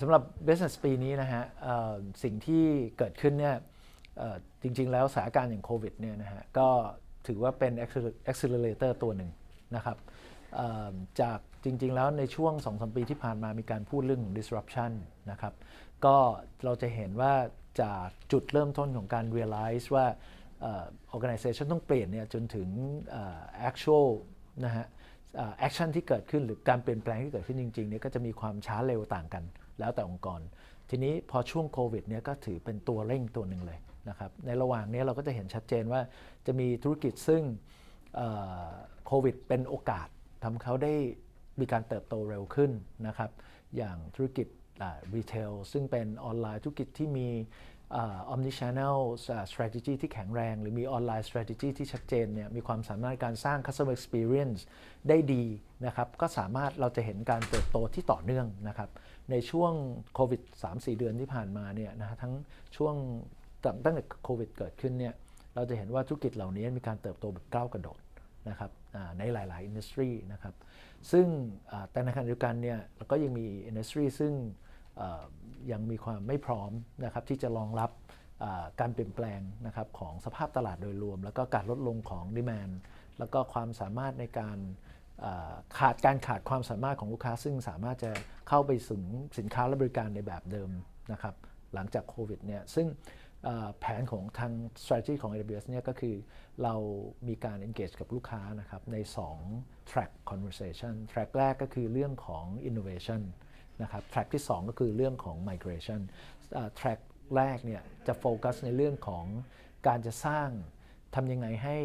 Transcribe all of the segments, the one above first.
สำหรับ business ปีนี้นะฮะสิ่งที่เกิดขึ้นเนี่ยจริง ๆ แล้วสถานการณ์อย่างโควิดเนี่ยนะฮะก็ถือว่าเป็น accelerator ตัวหนึ่งนะครับจากจริง ๆ แล้วในช่วง 2-3 ปีที่ผ่านมามีการพูดเรื่อง disruption นะครับก็เราจะเห็นว่าจากจุดเริ่มต้นของการ realize ว่าอ่อ organization ต้องเปลี่ยนเนี่ยจนถึง actual นะฮะ แอคชั่นที่เกิดขึ้นหรือการเปลี่ยนแปลงที่เกิดขึ้นจริงๆเนี่ยก็จะมีความช้าเร็วต่างกัน แล้วแต่องค์กร ทีนี้พอช่วงโควิดเนี่ยก็ถือเป็นตัวเร่งตัวหนึ่งเลยนะครับในระหว่างนี้เราก็จะเห็นชัดเจนว่าจะมีธุรกิจซึ่งโควิดเป็นโอกาสทำเขาได้มีการเติบโตเร็วขึ้นนะครับอย่างธุรกิจรีเทลซึ่งเป็นออนไลน์ธุรกิจที่มี อ omni channel strategy ที่แข็งแรง หรือมีออนไลน์ strategy ที่ชัดเจนเนี่ยมีความสามารถในการสร้าง customer experience ได้ดีนะครับก็สามารถเราจะเห็นการเติบโตที่ต่อเนื่องนะครับในช่วงโควิด 3-4 เดือนที่ผ่านมาเนี่ยนะฮะทั้งช่วงตั้งแต่โควิดเกิดขึ้นเนี่ยเราจะเห็นว่าธุรกิจเหล่านี้มีการเติบโตแบบก้าวกระโดดนะครับในหลาย ๆ อินดัสทรีนะครับซึ่งอ่าแต่ในขณะเดียวกันเนี่ยเราก็ยังมีอินดัสทรีซึ่ง ยังมีความไม่พร้อมนะครับที่จะรองรับการเปลี่ยนแปลงนะครับของสภาพตลาดโดยรวม แล้วก็การลดลงของดีมนแล้วก็ความสามารถในการขาดการขาดความสามารถของลูกค้า ซึ่งสามารถจะเข้าไปถึงสินค้าและบริการในแบบเดิมนะครับหลังจากโควิดเนี่ยซึ่งแผนของทาง strategy ของ AWS เนี่ยก็คือเรามีการ engage กับลูกค้านะครับใน 2 track conversation track แรกก็คือเรื่องของ innovation นะครับ track ที่ 2 ก็คือเรื่องของ migration อ่า track แรกเนี่ยจะโฟกัสในเรื่องของการจะสร้างทำยังไงให้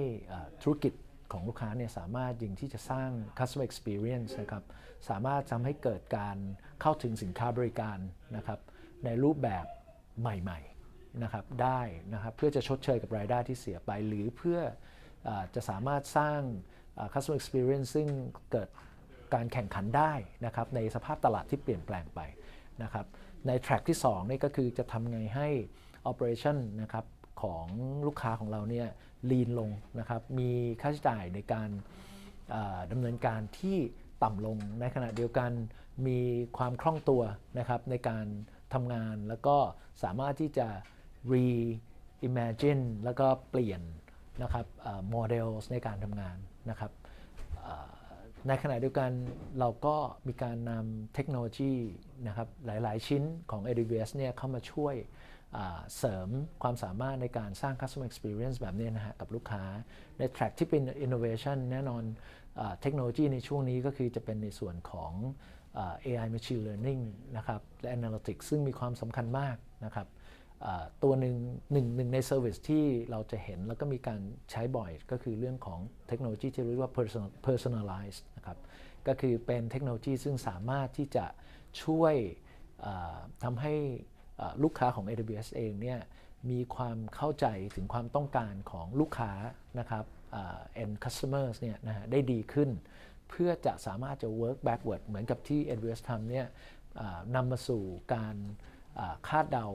ธุรกิจของลูกค้าเนี่ยสามารถยิงที่จะสร้าง customer experience นะครับสามารถทำให้เกิดการเข้าถึงสินค้าบริการนะครับในรูปแบบใหม่ๆนะครับได้นะครับเพื่อจะชดเชยกับรายได้ที่เสียไป หรือเพื่ออจะสามารถสร้าง customer experience ซึ่งเกิด การแข่งขันได้นะครับในสภาพตลาดที่เปลี่ยนแปลงไปนะครับใน track ที่2นี่ก็คือจะทำไงให้ operation นะครับของลูกค้าของเราเนี่ย lean ลงนะครับมีค่าใช้จ่ายในการดำเนินการที่ต่ำลงในขณะเดียวกันมีความคล่องตัวนะครับในการทำงานแล้วก็สามารถที่จะ reimagine แล้วก็เปลี่ยนนะครับโมเดลในการทำงานนะครับ ในขณะเดียวกันเราก็มีการนำเทคโนโลยีนะครับหลาย ๆ ชิ้นของ AWS เนี่ยเข้ามาช่วยเสริมความสามารถในการสร้าง customer experience แบบนี้นะฮะกับลูกค้า ใน track ที่เป็น innovation แน่นอนเทคโนโลยีในช่วงนี้ก็คือจะเป็นในส่วนของ AI machine learning นะครับและ analytics ซึ่งมีความสำคัญมากนะครับ ตัวหนึ่งหนึ่งหนึ่งในเซอร์วิสที่เราจะเห็นแล้วก็มีการใช้บ่อยก็คือเรื่องของเทคโนโลยีที่เรียกว่า personal personalize นะครับก็คือเป็นเทคโนโลยีซึ่งสามารถที่จะช่วยทำให้ลูกค้าของ AWS เองเนี่ยมีความเข้าใจถึงความต้องการของลูกค้านะครับ end customers เนี่ยนะฮะได้ดีขึ้น เพื่อจะสามารถจะ work backward เหมือนกับที่ AWS ทำเนี่ยนำมาสู่การ คาดเดา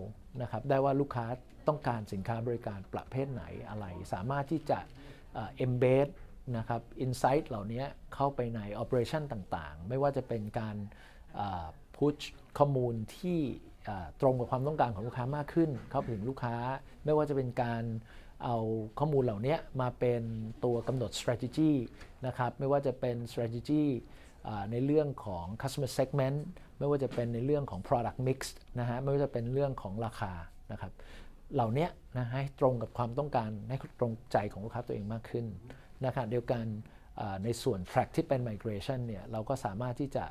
นะครับได้ว่าลูกค้าต้องการสินค้าบริการประเภทไหนอะไร สามารถที่จะ embed นะครับ insight เหล่านี้เข้าไปใน operation ต่างๆ ไม่ว่าจะเป็นการ push ข้อมูลที่ตรงกับความต้องการของลูกค้ามากขึ้น เข้าถึงลูกค้า ไม่ว่าจะเป็นการเอาข้อมูลเหล่านี้มาเป็นตัวกำหนด strategy นะครับ ไม่ว่าจะเป็น strategy ในเรื่องของ customer segment ไม่ว่าจะเป็นในเรื่องของ product mix นะฮะไม่ว่าจะเป็นเรื่องของราคานะครับเหล่านี้นะให้ตรงกับความต้องการให้ตรงใจของลูกค้าตัวเองมากขึ้นนะครับเดียวกันในส่วน track ที่เป็น migration เนี่ยเราก็สามารถที่จะ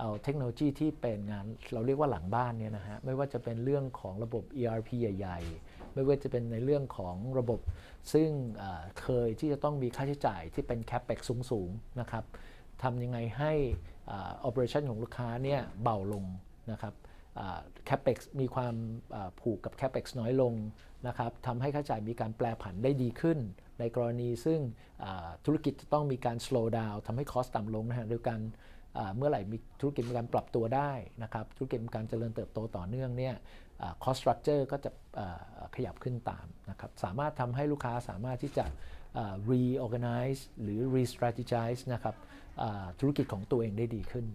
เอาเทคโนโลยีที่เป็นงานเราเรียกว่าหลังบ้านเนี่ยนะฮะไม่ว่าจะเป็นเรื่องของระบบ ERP ใหญ่ ๆ ไม่ว่าจะเป็นในเรื่องของระบบซึ่งเคยที่จะต้องมีค่าใช้จ่ายที่เป็น CapEx สูงๆนะครับ ทำยังไงให้อ operation ของลูกค้าเนี่ยเบาลงนะครับ CapEx มีความผูกกับ CapEx น้อยลงนะครับทำให้ค่าใช้จ่ายมีการแปลผันได้ดีขึ้น ในกรณีซึ่งธุรกิจจะต้องมีการ slow down ทำให้ cost ต่ำลงนะฮะด้วยกันเมื่อไหร่มีธุรกิจมีการปรับตัวได้นะครับ ธุรกิจมีการเจริญเติบโตต่อเนื่องเนี่ยอ่า cost structure ก็จะขยับขึ้นตามนะครับ สามารถทำให้ลูกค้าสามารถที่จะ reorganize หรือ re-strategize นะครับ ธุรกิจของตัวเองได้ดีขึ้น